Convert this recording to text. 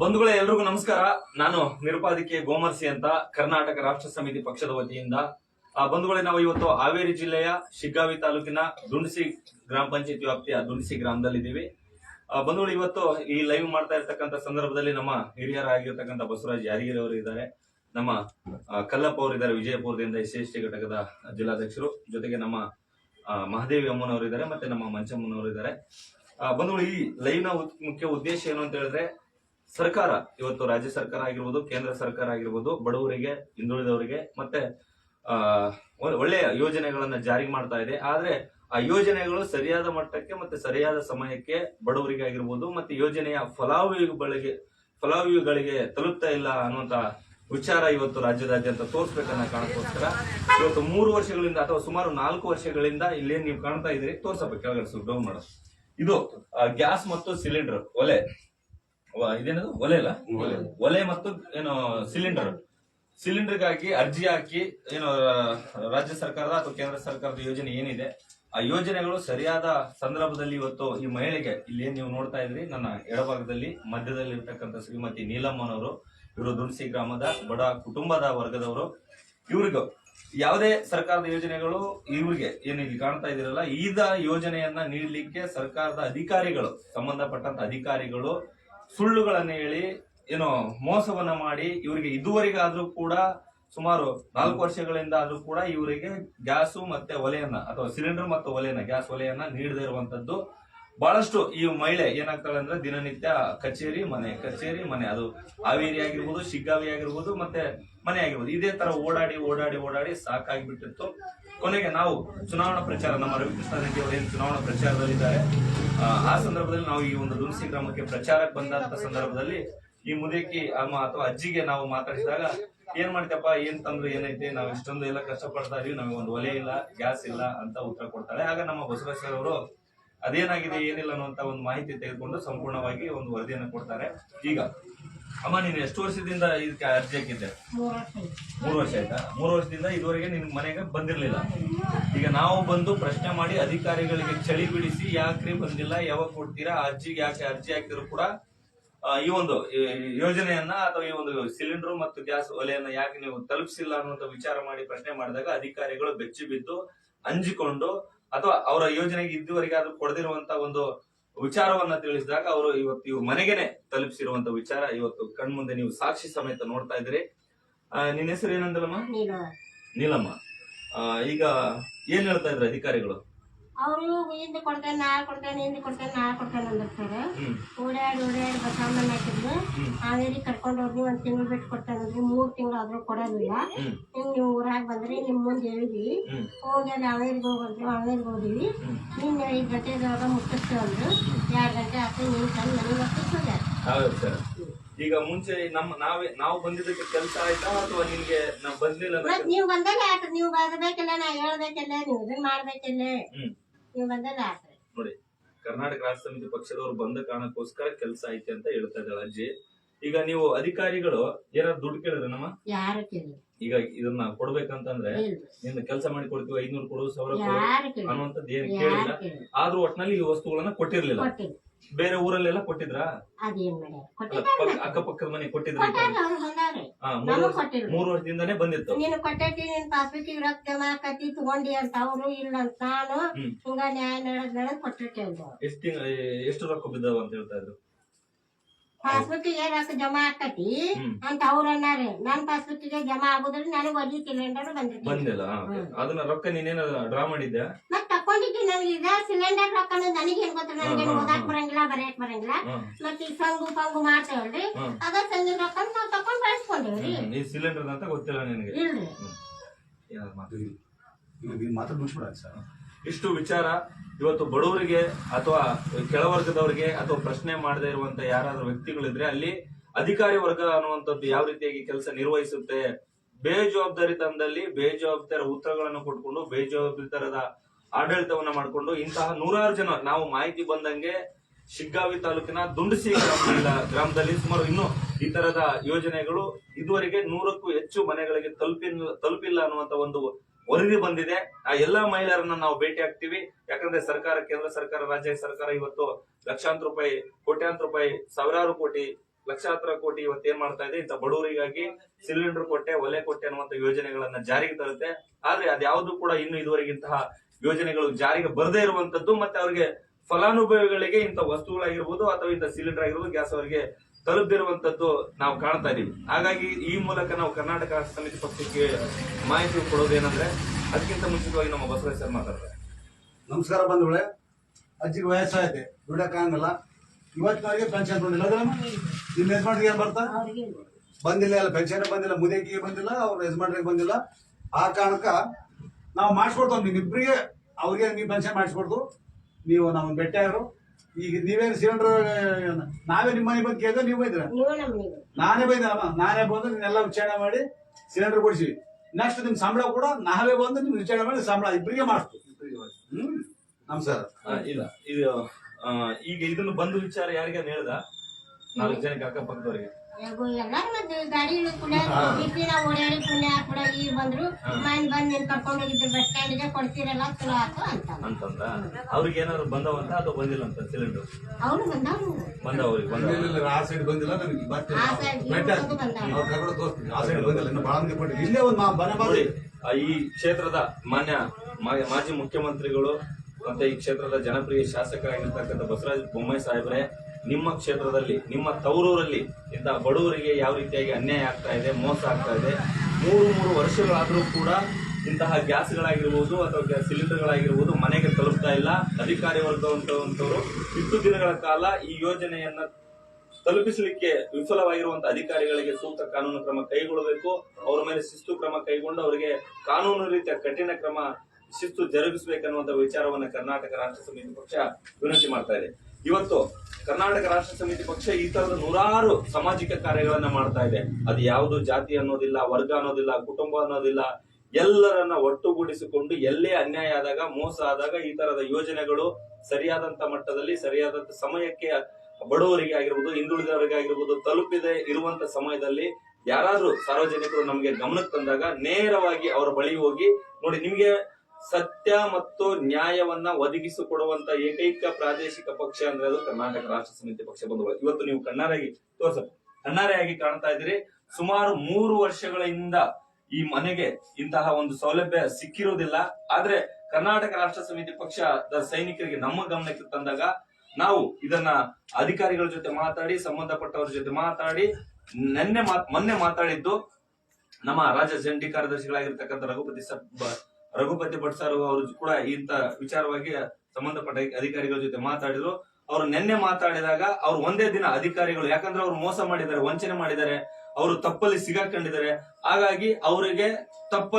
ಬಂಧುಗಳೇ ಎಲ್ರಿಗೂ ನಮಸ್ಕಾರ. ನಾನು ನಿರುಪಾದಿಕೆ ಗೋಮರ್ಸಿ ಅಂತ ಕರ್ನಾಟಕ ರಾಷ್ಟ್ರ ಸಮಿತಿ ಪಕ್ಷದ ವತಿಯಿಂದ. ಆ, ಬಂಧುಗಳೇ ನಾವು ಇವತ್ತು ಹಾವೇರಿ ಜಿಲ್ಲೆಯ ಶಿಗ್ಗಾವಿ ತಾಲೂಕಿನ ದುಂಡಸಿ ಗ್ರಾಮ ಪಂಚಾಯತ್ ವ್ಯಾಪ್ತಿಯ ದುಂಡಸಿ ಗ್ರಾಮದಲ್ಲಿದ್ದೀವಿ. ಬಂಧುಗಳು ಇವತ್ತು ಈ ಲೈವ್ ಮಾಡ್ತಾ ಇರ್ತಕ್ಕಂಥ ಸಂದರ್ಭದಲ್ಲಿ ನಮ್ಮ ಹಿರಿಯರಾಗಿರ್ತಕ್ಕಂಥ ಬಸವರಾಜ್ ಯಾರಿಗಿರಿ ಅವರು ಇದ್ದಾರೆ. ನಮ್ಮ ಕಲ್ಲಪ್ಪ ಅವರು ಇದ್ದಾರೆ ವಿಜಯಪುರದಿಂದ ಎಸ್ ಟಿ ಘಟಕದ ಜಿಲ್ಲಾಧ್ಯಕ್ಷರು. ಜೊತೆಗೆ ನಮ್ಮ ಮಹಾದೇವಿ ಅಮ್ಮನವರು ಇದ್ದಾರೆ, ಮತ್ತೆ ನಮ್ಮ ಮಂಚಮ್ಮನವರು ಇದ್ದಾರೆ. ಬಂಧುಗಳು, ಈ ಲೈವ್ನ ಮುಖ್ಯ ಉದ್ದೇಶ ಏನು ಅಂತ ಹೇಳಿದ್ರೆ, ಸರ್ಕಾರ, ಇವತ್ತು ರಾಜ್ಯ ಸರ್ಕಾರ ಆಗಿರ್ಬೋದು, ಕೇಂದ್ರ ಸರ್ಕಾರ ಆಗಿರ್ಬೋದು, ಬಡವರಿಗೆ, ಹಿಂದುಳಿದವರಿಗೆ, ಮತ್ತೆ ಒಳ್ಳೆಯ ಯೋಜನೆಗಳನ್ನ ಜಾರಿ ಮಾಡ್ತಾ ಇದೆ. ಆದ್ರೆ, ಆ ಯೋಜನೆಗಳು ಸರಿಯಾದ ಮಟ್ಟಕ್ಕೆ ಮತ್ತೆ ಸರಿಯಾದ ಸಮಯಕ್ಕೆ ಬಡವರಿಗೆ ಆಗಿರ್ಬೋದು, ಮತ್ತೆ ಯೋಜನೆಯ ಫಲಾವಿಗಳಿಗೆ ಫಲಾವಿಗಳಿಗೆ ತಲುಪ್ತಾ ಇಲ್ಲ ಅನ್ನುವಂತ ವಿಚಾರ ಇವತ್ತು ರಾಜ್ಯದಾದ್ಯಂತ ತೋರಿಸ್ಬೇಕನ್ನ ಕಾರಣಕ್ಕೋಸ್ಕರ ಇವತ್ತು ಮೂರು ವರ್ಷಗಳಿಂದ ಅಥವಾ ಸುಮಾರು ನಾಲ್ಕು ವರ್ಷಗಳಿಂದ ಇಲ್ಲೇನ್ ನೀವು ಕಾಣ್ತಾ ಇದ್ದೀರಿ? ತೋರ್ಸಪ್ಪ ಕೆಳಗಡೆ ಸ್ವಲ್ಪ ಡೌನ್ ಮಾಡೋದು ಇದು ಗ್ಯಾಸ್ ಮತ್ತು ಸಿಲಿಂಡರ್ ಒಲೆ. ಇದೇನದು? ಒಲೆ ಅಲ್ಲ? ಒಲೆ. ಮತ್ತು ಏನು ಸಿಲಿಂಡರ್. ಸಿಲಿಂಡರ್ಗಾಗಿ ಅರ್ಜಿ ಹಾಕಿ ಏನು ರಾಜ್ಯ ಸರ್ಕಾರದ ಅಥವಾ ಕೇಂದ್ರ ಸರ್ಕಾರದ ಯೋಜನೆ ಏನಿದೆ ಆ ಯೋಜನೆಗಳು ಸರಿಯಾದ ಸಂದರ್ಭದಲ್ಲಿ ಇವತ್ತು ಈ ಮಹಿಳೆಗೆ ಇಲ್ಲಿ ಏನ್ ನೀವು ನೋಡ್ತಾ ಇದ್ರಿ ನನ್ನ ಎಡಭಾಗದಲ್ಲಿ ಮಧ್ಯದಲ್ಲಿ ಇರ್ತಕ್ಕಂಥ ಶ್ರೀಮತಿ ನೀಲಮ್ಮನವರು ಇವರು ದುಣಸಿ ಗ್ರಾಮದ ಬಡ ಕುಟುಂಬದ ವರ್ಗದವರು. ಇವ್ರಿಗೂ ಯಾವುದೇ ಸರ್ಕಾರದ ಯೋಜನೆಗಳು ಇವ್ರಿಗೆ ಏನು ಇಲ್ಲಿ ಕಾಣ್ತಾ ಇದಿರಲ್ಲ, ಈದ ಯೋಜನೆಯನ್ನ ನೀಡಲಿಕ್ಕೆ ಸರ್ಕಾರದ ಅಧಿಕಾರಿಗಳು, ಸಂಬಂಧಪಟ್ಟಂತ ಅಧಿಕಾರಿಗಳು ಸುಳ್ಳುಗಳನ್ನು ಹೇಳಿ, ಏನೋ ಮೋಸವನ್ನ ಮಾಡಿ ಇವರಿಗೆ ಇದುವರೆಗಾದ್ರೂ ಕೂಡ ಸುಮಾರು ನಾಲ್ಕು ವರ್ಷಗಳಿಂದ ಆದ್ರೂ ಕೂಡ ಇವರಿಗೆ ಗ್ಯಾಸು ಮತ್ತೆ ಒಲೆಯನ್ನ, ಅಥವಾ ಸಿಲಿಂಡರ್ ಮತ್ತು ಒಲೆಯನ್ನ, ಗ್ಯಾಸ್ ಒಲೆಯನ್ನ ನೀಡದೇ ಇರುವಂತದ್ದು ಬಹಳಷ್ಟು ಈ ಮಹಿಳೆ ಏನಾಗ್ತಾಳೆ ಅಂದ್ರೆ ದಿನನಿತ್ಯ ಕಚೇರಿ ಮನೆ ಕಚೇರಿ ಮನೆ. ಅದು ಹಾವೇರಿ ಆಗಿರ್ಬೋದು ಶಿಗ್ಗಾವಿ ಆಗಿರ್ಬೋದು ಮತ್ತೆ ಮನೆ ಆಗಿರ್ಬೋದು. ಇದೇ ತರ ಓಡಾಡಿ ಓಡಾಡಿ ಓಡಾಡಿ ಸಾಕಾಗಿಬಿಟ್ಟಿತ್ತು. ಕೊನೆಗೆ ನಾವು ಚುನಾವಣಾ ಪ್ರಚಾರ ನಮ್ಮ ರವಿಕೃಷ್ಣ ರೆಡ್ಡಿ ಅವರು ಏನು ಚುನಾವಣಾ ಪ್ರಚಾರದಲ್ಲಿದ್ದಾರೆ ಆ, ಸಂದರ್ಭದಲ್ಲಿ ನಾವು ಈ ಒಂದು ದುನ್ಸಿ ಗ್ರಾಮಕ್ಕೆ ಪ್ರಚಾರಕ್ಕೆ ಬಂದಂತ ಸಂದರ್ಭದಲ್ಲಿ ಈ ಮುದುಕಿ ಅಮ್ಮ ಅಥವಾ ಅಜ್ಜಿಗೆ ನಾವು ಮಾತಾಡಿಸಿದಾಗ ಏನ್ ಮಾಡ್ತಪ್ಪ ಏನ್ ತಂದ್ರು? ಏನೈತೆ? ನಾವು ಇಷ್ಟೊಂದು ಎಲ್ಲ ಕಷ್ಟಪಡ್ತಾ ಇದೀವಿ ನಮಗೆ ಒಂದು ಒಲೆ ಇಲ್ಲ ಗ್ಯಾಸ್ ಇಲ್ಲ ಅಂತ ಉತ್ತರ ಕೊಡ್ತಾಳೆ ಆಗ ನಮ್ಮ ಬಸವೇಶ್ವರ ಅದೇನಾಗಿದೆ ಏನಿಲ್ಲ ಅನ್ನುವಂತ ಒಂದು ಮಾಹಿತಿ ತೆಗೆದುಕೊಂಡು ಸಂಪೂರ್ಣವಾಗಿ ಒಂದು ವರದಿಯನ್ನು ಕೊಡ್ತಾರೆ. ಈಗ ಅಮ್ಮ ನೀನು ಎಷ್ಟು ವರ್ಷದಿಂದ ಇದಕ್ಕೆ ಅರ್ಜಿ ಹಾಕಿದ್ದೆ? ಮೂರು ವರ್ಷ ಆಯ್ತಾ. ಮೂರು ವರ್ಷದಿಂದ ಇದುವರೆಗೆ ನಿನ್ ಮನೆಗೆ ಬಂದಿರ್ಲಿಲ್ಲ. ಈಗ ನಾವು ಬಂದು ಪ್ರಶ್ನೆ ಮಾಡಿ ಅಧಿಕಾರಿಗಳಿಗೆ ಚಳಿ ಬಿಡಿಸಿ ಯಾಕ್ರಿ ಬಂದಿಲ್ಲ ಯಾವಾಗ ಕೊಡ್ತೀರಾ ಅರ್ಜಿಗೆ ಯಾಕೆ ಅರ್ಜಿ ಹಾಕಿದ್ರು ಕೂಡ ಈ ಒಂದು ಯೋಜನೆಯನ್ನ ಅಥವಾ ಈ ಒಂದು ಸಿಲಿಂಡರ್ ಮತ್ತು ಗ್ಯಾಸ್ ಒಲೆಯನ್ನ ಯಾಕೆ ನೀವು ತಲುಪಿಸಿಲ್ಲ ಅನ್ನುವಂತ ವಿಚಾರ ಮಾಡಿ ಪ್ರಶ್ನೆ ಮಾಡಿದಾಗ ಅಧಿಕಾರಿಗಳು ಬೆಚ್ಚಿ ಬಿದ್ದು ಅಂಜಿಕೊಂಡು ಅಥವಾ ಅವರ ಯೋಜನೆಗೆ ಇದುವರೆಗೆ ಅದು ಕೊಡದಿರುವಂತ ಒಂದು ವಿಚಾರವನ್ನ ತಿಳಿಸಿದಾಗ ಅವರು ಇವತ್ತು ಇವ್ರ ಮನೆಗೆನೆ ತಲುಪಿಸಿರುವಂತ ವಿಚಾರ ಇವತ್ತು ಕಣ್ಮುಂದೆ ನೀವು ಸಾಕ್ಷಿ ಸಮೇತ ನೋಡ್ತಾ ಇದ್ದೀರಿ. ಆ, ನಿನ್ನ ಹೆಸರು ಏನಂದಲಮ್ಮ? ನೀಲಮ್ಮ. ಈಗ ಏನ್ ಹೇಳ್ತಾ ಇದ್ರಿ ಅಧಿಕಾರಿಗಳು? ಅವರು ಇಂದು ಕೊಡ್ತೇನೆ ನಾಳೆ ಕೊಡ್ತೇನೆ ಇಂದು ಕೊಡ್ತೇನೆ ನಾಳೆ ಕೊಡ್ತೇನೆ ಅಂದಿರ್ತಾರೆ ಓಡಾಡಿ ಓಡಾಡಿ ಬಸವಣ್ಣನ ಹಾಕಿದ್ರು ಆಮೇಲೆ ಹಾವೇರಿ ಕರ್ಕೊಂಡು ಹೋಗಿ ಒಂದು ತಿಂಗಳು ಬಿಟ್ಟು ಕೊಡ್ತೇನೆ ಅಂದ್ರೆ ಮೂರು ತಿಂಗಳು ಆದ್ರೂ ಕೊಡೋದಿಲ್ಲ. ಹಿಂಗೆ ಹಿಂಗ್ ನೀವು ಊರಾಗ ಬಂದ್ರಿ ನಿಮ್ಮ ಮುಂದೆ ಹೇಳಿದ್ವಿ. ಹೋಗಿ ಅಲ್ಲಿ ಹಾವೇರಿಗೆ ಹೋಗೋದು ಹಾವೇರಿಗೆ ಹೋದಿವಿ. ನಿನ್ನೆ ಐದು ಗಂಟೆದಾಗ ಮುಟ್ಟಿಸ್ತೇವೆ ಅಂದ್ರು. ಎರಡು ಗಂಟೆ ಆಗ್ತದೆ ನೀನು ತಂದು ನನಗೆ ಹೌದು ಸರ್. ಈಗ ಮುಂಚೆ ನಮ್ಮ ನಾವೇ ನಾವು ಬಂದಿದ್ದಕ್ಕೆ ಕೆಲಸ ಆಯ್ತಾ ಅಥವಾ ನಿಮ್ಗೆ ನಾವು ಬಂದಿಲ್ಲ ನೀವು ಬಂದಾಗ ಆಯ್ತು. ನೀವು ಬರ್ಬೇಕಲ್ಲ ನಾ ಹೇಳ್ಬೇಕಲ್ಲ ನೀವು ಇದನ್ನ ಮಾಡ್ಬೇಕಿಲ್ಲ. ನೀವು ನೋಡಿ ಕರ್ನಾಟಕ ರಾಜ್ಯ ಸಮಿತಿ ಪಕ್ಷದವರು ಬಂದ ಕಾರಣಕ್ಕೋಸ್ಕರ ಕೆಲಸ ಐತೆ ಅಂತ ಹೇಳ್ತಾ ಇದ್ದಾಳೆ ಅಜ್ಜಿ. ಈಗ ನೀವು ಅಧಿಕಾರಿಗಳು ಏನಾದ್ರು ದುಡ್ಡು ಕೇಳಿದ್ರೆ ನಮ್ಮ ಯಾರು ಈಗ ಇದನ್ನ ಕೊಡ್ಬೇಕಂತಂದ್ರೆ ನಿನ್ನ ಕೆಲಸ ಮಾಡಿ ಕೊಡ್ತೀವಿ ಐದ್ನೂರು ಕೊಡು ಸಾವಿರ ಕೊಡು ಯಾರು ಕೇಳಿ ಅನ್ನುವಂಥದ್ದು ಏನ್ ಕೇಳಿಲ್ಲ. ಆದ್ರೂ ಒಟ್ಟಿನಲ್ಲಿ ಈ ವಸ್ತುಗಳನ್ನ ಕೊಟ್ಟಿರ್ಲಿಲ್ಲ. ಕೊಟ್ಟಿಲ್ಲ. ಬೇರೆ ಊರಲ್ಲೆಲ್ಲ ಕೊಟ್ಟಿದ್ರಾ? ಅದೇನ್ ಮಾಡ್ಯಾರ? ಅಲ್ಲ, ಕೊಟ್ಟಿದ್ದಾರೆ ಪಕ್ಕ- ಅಕ್ಕಪಕ್ಕದ ಮನೆ ಕೊಟ್ಟಿದ್ರು ಕೊಟ್ಟಾರ ಅವ್ರು ಬಂದಾವ್ರಿ ಮೂರು ನಮಗ್ ಕೊಟ್ಟಿಲ್ಲ ಮೂರು ವರ್ಷದಿಂದಾನೇ ಬಂದಿತ್ತು. ನೀನು ಕೊಟ್ಟೈತಿ ನಿನ್ ರೊಕ್ಕ ಜಮಾ ಆಕತಿ ತಗೊಂಡಿ ಅಂತ ಅವ್ರು ಇಲ್ಲ ಅಂತ ನಾನು ಹ್ಮ್. ಹಿಂಗ ನ್ಯಾಯ ನಡೆದ್ ನಡೆದ್ ಕೊಟ್ಟಿರ್ತೇವೆ ಎಷ್ಟು ತಿಂಗ ಎಷ್ಟು ರೊಕ್ಕ ಬಿದ್ದಾವ ಅಂತ ಹೇಳ್ತಾ ಇದ್ರು? ಪಾಸ್ಬುಕ್ಗೆ ರೊಕ್ಕ ಜಮಾ ಆಕತಿ ಹ್ಮ್. ಅಂತ ಅವ್ರು ಅನ್ನಾರ. ನನ್ ಪಾಸ್ಬುಕ್ಗೆ ಜಮಾ ಆಗುದ್ರೆ ನನಗೆ ಒಲಿ ಸಿಲಿಂಡರ್ ಬಂದಿಲ್ಲ ಹಾ, okay. ಅದನ್ನ ರೊಕ್ಕ ನೀನೇನ ಡ್ರಾ ಮಾಡಿದ್ಯಾ? ಮತ್ ತಕೊಂಡಿದ್ದಿ ನನಗೆ ಇದ ಸಿಲಿಂಡರ್ ರೊಕ್ಕ ನನಗೆ ಏನ್ ಗೊತ್ತ ನನಗೆ ಓದಾಕ್ ಬರಂಗಿಲ್ಲ ಬರೆಯಕ್ ಬರಂಗಿಲ್ಲ. ಮತ್ತೆ ಈ ಸಂಗು ಪಂಗು ಮಾಡ್ತೇವಲ್ರಿ. ಅದ ಸಂಗಿನ ರೊಕ್ಕ ನಾವ್ ತಕೊಂಡ್ ಬಳಸ್ಕೊಂಡೇವ್ರಿ. ಈ ಸಿಲಿಂಡರ್ ಅಂತ ಗೊತ್ತಿಲ್ಲ ನಿನಗೆ. ಇಲ್ರಿ. ಏನಾದ್ರು ಮಾತು? ಮಾತಾಡ್ ಮುಗಿಸ್ಬಿಡ ಸರ್. ಇಷ್ಟು ವಿಚಾರ ಇವತ್ತು ಬಡವರಿಗೆ ಅಥವಾ ಕೆಳವರ್ಗದವರಿಗೆ ಅಥವಾ ಪ್ರಶ್ನೆ ಮಾಡದೇ ಇರುವಂತ ಯಾರಾದ್ರೂ ವ್ಯಕ್ತಿಗಳಿದ್ರೆ ಅಲ್ಲಿ ಅಧಿಕಾರಿ ವರ್ಗ ಅನ್ನುವಂಥದ್ದು ಯಾವ ರೀತಿಯಾಗಿ ಕೆಲಸ ನಿರ್ವಹಿಸುತ್ತೆ ಬೇಜವಾಬ್ದಾರಿತನದಲ್ಲಿ ಬೇಜವಾಬ್ದಾರಿ ಉತ್ತರಗಳನ್ನು ಕೊಟ್ಕೊಂಡು ಬೇಜವಾಬ್ದಾರಿತನದ ಆಡಳಿತವನ್ನ ಮಾಡಿಕೊಂಡು ಇಂತಹ ನೂರಾರು ಜನ, ನಾವು ಮಾಹಿತಿ ಬಂದಂಗೆ ಶಿಗ್ಗಾವಿ ತಾಲೂಕಿನ ದುಂಡಸಿ ಗ್ರಾಮದ ಗ್ರಾಮದಲ್ಲಿ ಸುಮಾರು ಇನ್ನು ಈ ತರದ ಯೋಜನೆಗಳು ಇದುವರೆಗೆ ನೂರಕ್ಕೂ ಹೆಚ್ಚು ಮನೆಗಳಿಗೆ ತಲುಪಿಲ್ಲ ತಲುಪಿಲ್ಲ ಅನ್ನುವಂತ ಒಂದು ವರದಿ ಬಂದಿದೆ. ಆ ಎಲ್ಲಾ ಮಹಿಳೆಯರನ್ನ ನಾವು ಭೇಟಿ ಆಗ್ತೀವಿ. ಯಾಕಂದ್ರೆ ಸರ್ಕಾರ, ಕೇಂದ್ರ ಸರ್ಕಾರ, ರಾಜ್ಯ ಸರ್ಕಾರ ಇವತ್ತು ಲಕ್ಷಾಂತರ ರೂಪಾಯಿ, ಕೋಟ್ಯಾಂತರ ರೂಪಾಯಿ, ಸಾವಿರಾರು ಕೋಟಿ, ಲಕ್ಷಾಂತರ ಕೋಟಿ ಇವತ್ತು ಏನ್ ಮಾಡ್ತಾ ಇದೆ? ಇಂಥ ಬಡವರಿಗಾಗಿ ಸಿಲಿಂಡರ್ ಕೊಟ್ಟೆ, ಒಲೆ ಕೊಟ್ಟೆ ಅನ್ನುವಂತ ಯೋಜನೆಗಳನ್ನ ಜಾರಿಗೆ ತರುತ್ತೆ. ಆದ್ರೆ ಅದ್ಯಾವುದು ಕೂಡ ಇನ್ನು ಇದುವರೆಗೆ ಇಂತಹ ಯೋಜನೆಗಳು ಜಾರಿಗೆ ಬರದೇ ಇರುವಂತದ್ದು ಮತ್ತೆ ಅವರಿಗೆ ಫಲಾನುಭವಿಗಳಿಗೆ ಇಂಥ ವಸ್ತುಗಳಾಗಿರ್ಬೋದು ಅಥವಾ ಇಂಥ ಸಿಲಿಂಡರ್ ಆಗಿರ್ಬೋದು ಗ್ಯಾಸ್ ಅವರಿಗೆ ತಲುಪದಿರುವಂತದ್ದು ನಾವು ಕಾಣ್ತಾ ಇದೀವಿ. ಹಾಗಾಗಿ ಈ ಮೂಲಕ ನಾವು ಕರ್ನಾಟಕ ಸಮಿತಿ ಪಕ್ಷಕ್ಕೆ ಮಾಹಿತಿ ಕೊಡೋದೇನಂದ್ರೆ ಅದಕ್ಕಿಂತ ಮುಂಚಿತವಾಗಿ ನಮ್ಮ ಬಸವರಾಜ್ ಸರ್ ಮಾತಾಡ್ತಾರೆ. ನಮಸ್ಕಾರ ಬಂಧುಗಳೇ. ಅಜ್ಜಿಗೆ ವಯಸ್ಸಾಯ್ತೆ. ದುಡಕ್ಕಾಗಲ್ಲ ಇವತ್ತಿನವರೆಗೆ ಪೆನ್ಷನ್ ಬಂದಿಲ್ಲ. ನಿಮ್ಮ ಯಜಮಾನ್ರಿಗೆ ಏನ್ ಬರ್ತಾ? ಬಂದಿಲ್ಲ ಅಲ್ಲ ಪೆನ್ಷನ್ ಬಂದಿಲ್ಲ. ಮುದೇಕಿಗೆ ಬಂದಿಲ್ಲ, ಅವ್ರ ಯಜಮಾನ್ರಿಗೆ ಬಂದಿಲ್ಲ. ಆ ಕಾರಣಕ್ಕ ನಾವು ಮಾಡಿಸ್ಕೊಡ್ತಾವ್ ನಿಮ್ಮಿಬ್ಬರಿಗೆ ಅವ್ರಿಗೆ ನೀವು ಪೆನ್ಷನ್ ಮಾಡಿಸ್ಕೊಡ್ದು. ನೀವು ನಮ್ಮ ಭೇಟಿಯಾಗರು ಈಗ ನೀವೇನು ಸಿಲಿಂಡರ್ ನಾವೇ ನಿಮ್ಮ ಮನೆ ಬಂದು ಕೇಳಿದ್ರೆ ನೀವು ಬೈದ್ರ? ನೀವು ನಮ್ಮ ನೀವು. ನಾನೇ ಬೈದಮ್ಮ ನಾನೇ ಬಂದ್ರೆ ನಿನ್ನೆಲ್ಲ ವಿಚಾರಣೆ ಮಾಡಿ ಸಿಲಿಂಡರ್ ಕೊಡಿಸಿ ನೆಕ್ಸ್ಟ್ ನಿಮ್ ಸಂಬಳ ಕೂಡ ನಾವೇ ಬಂದು ನಿಮ್ಗೆ ವಿಚಾರಣೆ ಮಾಡಿ ಸಂಬಳ ಇಬ್ಬರಿಗೆ ಮಾಡಿಸ್ತು ಹ್ಮ್. ನಮಸ್ಕಾರ ಆ, ಇಲ್ಲ. ಇದು ಈಗ ಇದನ್ನು ಬಂದು ವಿಚಾರ ಯಾರಿಗಾನ ಹೇಳ್ದ? ನಾಲ್ಕು ಜನಕ್ಕೆ ಅಕ್ಕಪಕ್ಕದವರಿಗೆ. ಎಲ್ಲಾರು ಮತ್ತೆ ಗಾಡಿ ಕೂಡ ಬಿಸಿನ ಓಡಾಡಿ ಪುಣ್ಯ ಕೂಡ ಈಗ ಬಂದ್ರು. ಮನೆ ಬಂದ್ ನೀನ್ ಕರ್ಕೊಂಡು ಹೋಗಿದ್ರು ಬಸ್ ಸ್ಟ್ಯಾಂಡ್ಗೆ ಕೊಡ್ತೀರಲ್ಲ ಚಲೋ ಆತು ಅಂತ. ಅಂತಂದ್ರ ಅವ್ರಿಗೆ ಏನಾದ್ರು ಬಂದವಂತ ಅಥವಾ ಬಂದಿಲ್ಲ ಅಂತ ಸಿಲಿಂಡರ್ ಅವ್ರು ಬಂದವ್ರು. ಬಂದ ಅವ್ರಿಗೆ ಬಂದ ಆ ಸೈಡ್ ಬಂದಿಲ್ಲ ನನಗೆ ಮತ್ತೆ ಆ. ಅವ್ರು ಕರ್ಕೊಂಡು ತೋರಿಸ್ತೀನಿ. ಸೈಡ್ ಬಂದಿಲ್ಲ ಇನ್ನು ಬಹಳ ಮಂದಿ ಕೊಟ್ಟಿಲ್ಲ ಇಲ್ಲೇ ಒಂದು ಮನೆ ನೋಡಿ ಮಾಡಿ ಈ ಕ್ಷೇತ್ರದ ಮಾನ್ಯ ಮಾಜಿ ಮುಖ್ಯಮಂತ್ರಿಗಳು ಮತ್ತೆ ಈ ಕ್ಷೇತ್ರದ ಜನಪ್ರಿಯ ಶಾಸಕರಾಗಿರ್ತಕ್ಕಂಥ ಬಸವರಾಜ ಬೊಮ್ಮಾಯಿ ಸಾಹೇಬ್ರೆ ನಿಮ್ಮ ಕ್ಷೇತ್ರದಲ್ಲಿ, ನಿಮ್ಮ ತವರೂರಲ್ಲಿ ಇಂಥ ಬಡವರಿಗೆ ಯಾವ ರೀತಿಯಾಗಿ ಅನ್ಯಾಯ ಆಗ್ತಾ ಇದೆ, ಮೋಸ ಆಗ್ತಾ ಇದೆ, ಮೂರು ಮೂರು ವರ್ಷಗಳಾದರೂ ಕೂಡ ಇಂತಹ ಗ್ಯಾಸ್ಗಳಾಗಿರ್ಬೋದು ಅಥವಾ ಸಿಲಿಂಡರ್ಗಳಾಗಿರ್ಬೋದು ಮನೆಗೆ ತಲುಪ್ತಾ ಇಲ್ಲ, ಅಧಿಕಾರಿ ವರ್ಗವಂತವಂಥವರು ಇಷ್ಟು ದಿನಗಳ ಕಾಲ ಈ ಯೋಜನೆಯನ್ನ ತಲುಪಿಸಲಿಕ್ಕೆ ವಿಫಲವಾಗಿರುವಂತಹ ಅಧಿಕಾರಿಗಳಿಗೆ ಸೂಕ್ತ ಕಾನೂನು ಕ್ರಮ ಕೈಗೊಳ್ಳಬೇಕು. ಅವರ ಮೇಲೆ ಶಿಸ್ತು ಕ್ರಮ ಕೈಗೊಂಡು ಅವರಿಗೆ ಕಾನೂನು ರೀತಿಯ ಕಠಿಣ ಕ್ರಮ, ಶಿಸ್ತು ಜರುಗಿಸಬೇಕನ್ನುವಂಥ ವಿಚಾರವನ್ನು ಕರ್ನಾಟಕ ರಾಷ್ಟ್ರ ಸಮಿತಿ ಪಕ್ಷ ವಿನಂತಿ ಮಾಡ್ತಾ ಇದೆ. ಇವತ್ತು ಕರ್ನಾಟಕ ರಾಷ್ಟ್ರ ಸಮಿತಿ ಪಕ್ಷ ಈ ತರದ ನೂರಾರು ಸಾಮಾಜಿಕ ಕಾರ್ಯಗಳನ್ನ ಮಾಡ್ತಾ ಇದೆ. ಅದು ಯಾವುದು ಜಾತಿ ಅನ್ನೋದಿಲ್ಲ, ವರ್ಗ ಅನ್ನೋದಿಲ್ಲ, ಕುಟುಂಬ ಅನ್ನೋದಿಲ್ಲ, ಎಲ್ಲರನ್ನ ಒಟ್ಟುಗೂಡಿಸಿಕೊಂಡು ಎಲ್ಲೇ ಅನ್ಯಾಯ ಆದಾಗ, ಮೋಸ ಆದಾಗ ಈ ತರದ ಯೋಜನೆಗಳು ಸರಿಯಾದಂತ ಮಟ್ಟದಲ್ಲಿ, ಸರಿಯಾದಂತ ಸಮಯಕ್ಕೆ ಬಡವರಿಗೆ ಆಗಿರ್ಬೋದು ಹಿಂದುಳಿದವರಿಗೆ ಆಗಿರ್ಬೋದು ತಲುಪಿದೆ ಇರುವಂತ ಸಮಯದಲ್ಲಿ ಯಾರಾದ್ರೂ ಸಾರ್ವಜನಿಕರು ನಮಗೆ ಗಮನಕ್ಕೆ ತಂದಾಗ ನೇರವಾಗಿ ಅವರ ಬಳಿ ಹೋಗಿ ನೋಡಿ ನಿಮ್ಗೆ ಸತ್ಯ ಮತ್ತು ನ್ಯಾಯವನ್ನ ಒದಗಿಸಿಕೊಡುವಂತ ಏಕೈಕ ಪ್ರಾದೇಶಿಕ ಪಕ್ಷ ಅಂದ್ರೆ ಅದು ಕರ್ನಾಟಕ ರಾಷ್ಟ್ರ ಸಮಿತಿ ಪಕ್ಷ ಬಂಧುಗಳು. ಇವತ್ತು ನೀವು ಕಣ್ಣಾರೆಯಾಗಿ ತೋರ್ಸ. ಕಣ್ಣಾರೆಯಾಗಿ ಕಾಣ್ತಾ ಇದ್ದೀರಿ. ಸುಮಾರು ಮೂರು ವರ್ಷಗಳಿಂದ ಈ ಮನೆಗೆ ಇಂತಹ ಒಂದು ಸೌಲಭ್ಯ ಸಿಕ್ಕಿರುವುದಿಲ್ಲ ಆದ್ರೆ ಕರ್ನಾಟಕ ರಾಷ್ಟ್ರ ಸಮಿತಿ ಪಕ್ಷದ ಸೈನಿಕರಿಗೆ ನಮ್ಮ ಗಮನಕ್ಕೆ ತಂದಾಗ ನಾವು ಇದನ್ನ ಅಧಿಕಾರಿಗಳ ಜೊತೆ ಮಾತಾಡಿ, ಸಂಬಂಧಪಟ್ಟವರ ಜೊತೆ ಮಾತಾಡಿ, ನಿನ್ನೆ ಮೊನ್ನೆ ಮಾತಾಡಿದ್ದು ನಮ್ಮ ರಾಜ್ಯ ಜಂಟಿ ಕಾರ್ಯದರ್ಶಿಗಳಾಗಿರ್ತಕ್ಕಂಥ ರಘುಪತಿ ಸರ್ ರಘುಪತಿ ಭಟ್ ಸರ್ ಅವರು ಕೂಡ ಇಂತ ವಿಚಾರವಾಗಿ ಸಂಬಂಧಪಟ್ಟ ಅಧಿಕಾರಿಗಳ ಜೊತೆ ಮಾತಾಡಿದ್ರು. ಅವರು ನಿನ್ನೆ ಮಾತಾಡಿದಾಗ ಅವ್ರು ಒಂದೇ ದಿನ ಅಧಿಕಾರಿಗಳು, ಯಾಕಂದ್ರೆ ಅವ್ರು ಮೋಸ ಮಾಡಿದ್ದಾರೆ, ವಂಚನೆ ಮಾಡಿದ್ದಾರೆ, ಅವರು ತಪ್ಪಲ್ಲಿ ಸಿಗಾಕೊಂಡಿದ್ದಾರೆ. ಹಾಗಾಗಿ ಅವರಿಗೆ ತಪ್ಪ